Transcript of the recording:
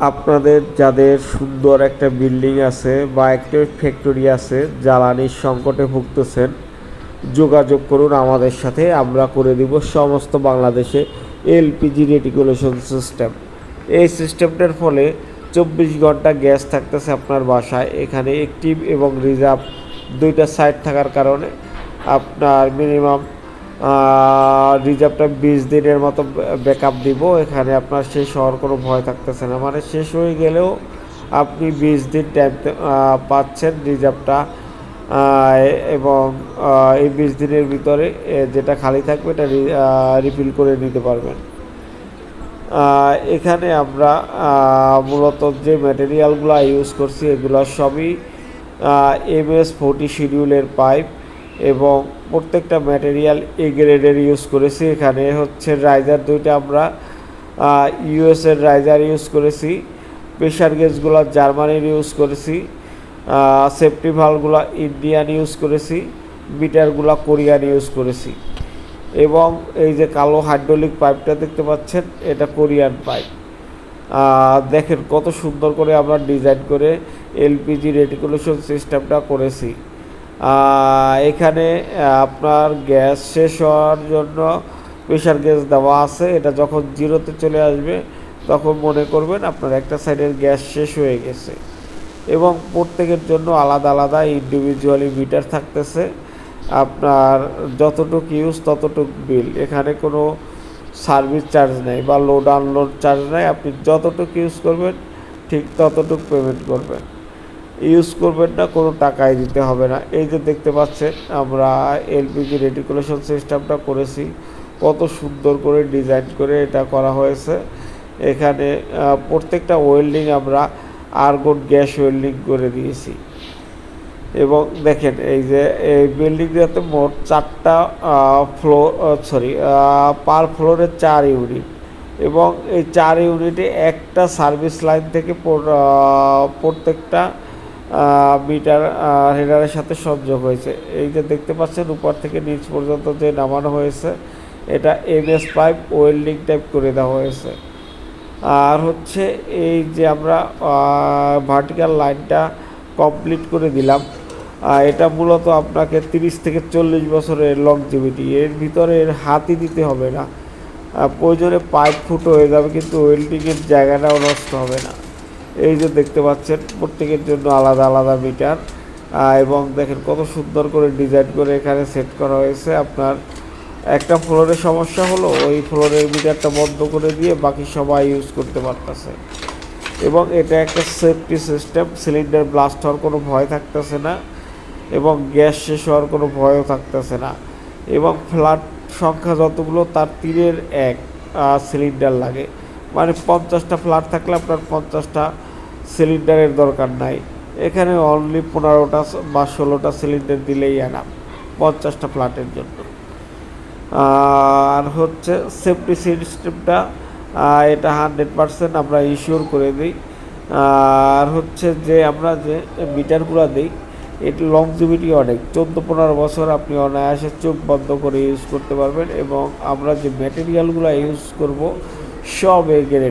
আপনাদের যাদের সুন্দর একটা বিল্ডিং আছে বা একটা ফ্যাক্টরি আছে জ্বালানির সংকটে ভুগতেছেন, যোগাযোগ করুন আমাদের সাথে, আমরা করে দিব সমস্ত বাংলাদেশে এলপিজি রেটিকুলেশন সিস্টেম। এই সিস্টেমটার ফলে চব্বিশ ঘণ্টা গ্যাস থাকতেছে আপনার বাসায়। এখানে অ্যাক্টিভ এবং রিজার্ভ দুইটা সাইড থাকার কারণে আপনার মিনিমাম রিজার্ভটা বিশ দিনের মতো ব্যাকআপ দিব। এখানে আপনার শেষ হওয়ার কোনো ভয় থাকতেছে না। মানে শেষ হয়ে গেলেও আপনি বিশ দিন টাইম পাচ্ছেন রিজার্ভটা। এবং এই বিশ দিনের ভিতরে যেটা খালি থাকবে এটা রিফিল করে নিতে পারবেন। এখানে আমরা মূলত যে ম্যাটেরিয়ালগুলো ইউজ করছি, এগুলো সবই এম এস ফোর্টি শিডিউলের পাইপ এবং প্রত্যেকটা ম্যাটেরিয়াল এ গ্রেডের ইউজ করেছি। এখানে হচ্ছে রাইজার দুইটা আমরা ইউএসের রাইজার ইউজ করেছি প্রেশার গেজগুলো জার্মানির ইউজ করেছি সেফটি ভালগুলো ইন্ডিয়ান ইউজ করেছি মিটারগুলো কোরিয়ান ইউজ করেছি। এবং এই যে কালো হাইড্রোলিক পাইপটা দেখতে পাচ্ছেন, এটা কোরিয়ান পাইপ দেখেন কত সুন্দর করে আমরা ডিজাইন করে এলপিজি রেটিকুলেশন সিস্টেমটা করেছি। এখানে আপনার গ্যাস শেষ হওয়ার জন্য প্রেশার গ্যাস দেওয়া আছে। এটা যখন জিরোতে চলে আসবে, তখন মনে করবেন আপনার একটা সাইডের গ্যাস শেষ হয়ে গেছে। এবং প্রত্যেকের জন্য আলাদা আলাদা ইন্ডিভিজুয়ালি মিটার থাকতেছে। আপনার যতটুক ইউজ ততটুক বিল এখানে কোনো সার্ভিস চার্জ নেই বা লোড আনলোড চার্জ নেই। আপনি যতটুকু ইউজ করবেন, ঠিক ততটুক পেমেন্ট করবেন। ইউজ করবেন না, কোনো টাকাই দিতে হবে না। এই যে দেখতে পাচ্ছেন, আমরা এলপিজি রেটিকুলেশন সিস্টেমটা করেছি। কত সুন্দর করে ডিজাইন করে এটা করা হয়েছে। এখানে প্রত্যেকটা ওয়েল্ডিং আমরা আর্গন গ্যাস ওয়েল্ডিং করে দিয়েছি। এবং দেখেন, এই যে, এই বিল্ডিংটাতে মোট চারটা ফ্লোর সরি পার ফ্লোরে চার ইউনিট এবং এই চার ইউনিটে একটা সার্ভিস লাইন থেকে প্রত্যেকটা মিটার হেডারের সাথে সংযোগ হয়েছে। এই যে দেখতে পাচ্ছেন, উপর থেকে নিচ পর্যন্ত যে নামানো হয়েছে, এটা এমএস পাইপ ওয়েল্ডিং টাইপ করে দেওয়া হয়েছে। আর হচ্ছে এই যে আমরা ভার্টিক্যাল লাইনটা কমপ্লিট করে দিলাম এটা মূলত আপনাকে তিরিশ থেকে চল্লিশ বছরের লংজিভিটি এর ভিতরে এর হাতই দিতে হবে না। প্রয়োজনে পাইপ ফুটো হয়ে যাবে, কিন্তু ওয়েল্ডিংয়ের জায়গাটাও নষ্ট হবে না। এই যে দেখতে পাচ্ছেন, প্রত্যেকের জন্য আলাদা আলাদা মিটার। এবং দেখেন কত সুন্দর করে ডিজাইন করে এখানে সেট করা হয়েছে আপনার। একটা ফ্লোরের সমস্যা হলো, ওই ফ্লোরের মিটারটা বন্ধ করে দিয়ে বাকি সবাই ইউজ করতে পারতেছে। এবং এটা একটা সেফটি সিস্টেম সিলিন্ডার ব্লাস্ট হওয়ার কোনো ভয় থাকতেছে না এবং গ্যাস শেষ হওয়ার কোনো ভয়ও থাকতেছে না। এবং ফ্ল্যাট সংখ্যা যতগুলো, তার তিনের এক সিলিন্ডার লাগে। মানে পঞ্চাশটা ফ্ল্যাট থাকলে আপনার পঞ্চাশটা সিলিন্ডারের দরকার নাই। এখানে অনলি পনেরোটা বা ষোলোটা সিলিন্ডার দিলেই আনাম পঞ্চাশটা ফ্ল্যাটের জন্য। আর হচ্ছে সেফটি সিস্টেমটা এটা হান্ড্রেড পারসেন্ট আমরা ইস্যুর করে দিই। আর হচ্ছে যে আমরা যে মিটারগুলো দিই এটি লংজিভিটি অনেক। চোদ্দ পনেরো বছর আপনি অনায়াসে চোখ বন্ধ করে ইউজ করতে পারবেন এবং আমরা যে ম্যাটেরিয়ালগুলো ইউজ করব, সব এগের